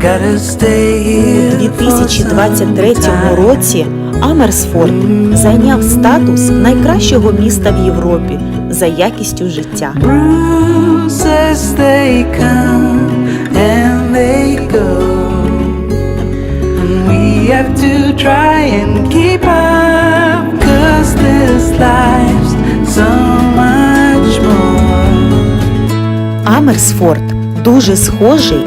У here. for 2023 some time. році Амерсфорд зайняв статус найкращого міста в Європі за якістю життя. Амерсфорд дуже схожий